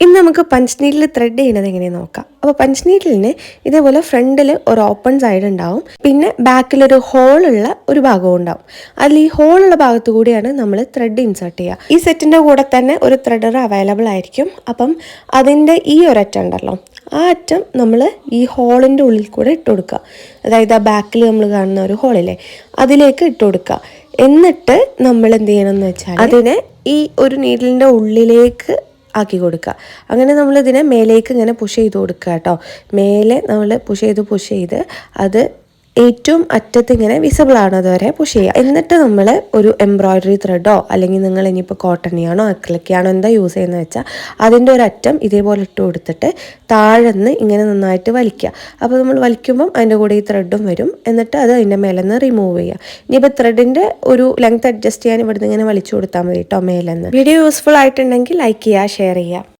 ഇന്ന് നമുക്ക് punch needle thread ചെയ്യുന്നത് എങ്ങനെയാണ് നോക്കാം. അപ്പോൾ പഞ്ച് നീഡിലിന് ഇതേപോലെ ഫ്രണ്ടിൽ ഒരു ഓപ്പൺ സൈഡ് ഉണ്ടാവും. പിന്നെ ബാക്കിൽ ബാക്കിലൊരു ഹോളുള്ള ഒരു ഭാഗവും ഉണ്ടാവും. അതിൽ ഈ ഹോളുള്ള ഭാഗത്തു കൂടിയാണ് നമ്മൾ ത്രെഡ് ഇൻസേർട്ട് ചെയ്യുക. ഈ സെറ്റിന്റെ കൂടെ തന്നെ ഒരു ത്രെഡർ അവൈലബിൾ ആയിരിക്കും. അപ്പം അതിന്റെ ഈ ഒരറ്റം ഉണ്ടല്ലോ ആ അറ്റം നമ്മൾ ഈ ഹോളിന്റെ ഉള്ളിൽ കൂടെ ഇട്ട് കൊടുക്കുക. അതായത് ആ ബാക്കിൽ നമ്മൾ കാണുന്ന ഒരു ഹോളില്ലേ അതിലേക്ക് ഇട്ട് കൊടുക്കുക. എന്നിട്ട് നമ്മൾ എന്ത് ചെയ്യണം എന്ന് വെച്ചാൽ അതിനെ ഈ ഒരു നീഡിലിന്റെ ഉള്ളിലേക്ക് ആക്കി കൊടുക്കുക. അങ്ങനെ നമ്മളിതിനെ മേലേക്ക് ഇങ്ങനെ പുഷ് ചെയ്ത് കൊടുക്കുക കേട്ടോ. മേലെ നമ്മൾ പുഷ് ചെയ്ത് പുഷ് ചെയ്ത് അത് ഏറ്റവും അറ്റത്ത് ഇങ്ങനെ വിസിബിൾ അതുവരെ പുഷ് ചെയ്യുക. എന്നിട്ട് നമ്മൾ ഒരു എംബ്രോയ്ഡറി ത്രെഡോ അല്ലെങ്കിൽ നിങ്ങൾ ഇനിയിപ്പോൾ കോട്ടണിയാണോ അക്ലക്കിയാണോ എന്താ യൂസ് ചെയ്യുന്നത് വെച്ചാൽ അതിന്റെ ഒരു അറ്റം ഇതേപോലെ ഇട്ട് കൊടുത്തിട്ട് താഴെന്ന് ഇങ്ങനെ നന്നായിട്ട് വലിക്കുക. അപ്പോൾ നമ്മൾ വലിക്കുമ്പം അതിന്റെ കൂടെ ഈ ത്രെഡും വരും. എന്നിട്ട് അത് അതിന്റെ മേലെ നിന്ന് റിമൂവ് ചെയ്യുക ഇനിയിപ്പോൾ ത്രെഡിന്റെ ഒരു ലെങ്ത് അഡ്ജസ്റ്റ് ചെയ്യാൻ ഇവിടുന്ന് ഇങ്ങനെ വലിച്ചു കൊടുത്താൽ മതി കേട്ടോ മേലെന്ന്. വീഡിയോ യൂസ്ഫുൾ ആയിട്ടുണ്ടെങ്കിൽ ലൈക്ക് ചെയ്യുക ഷെയർ ചെയ്യുക.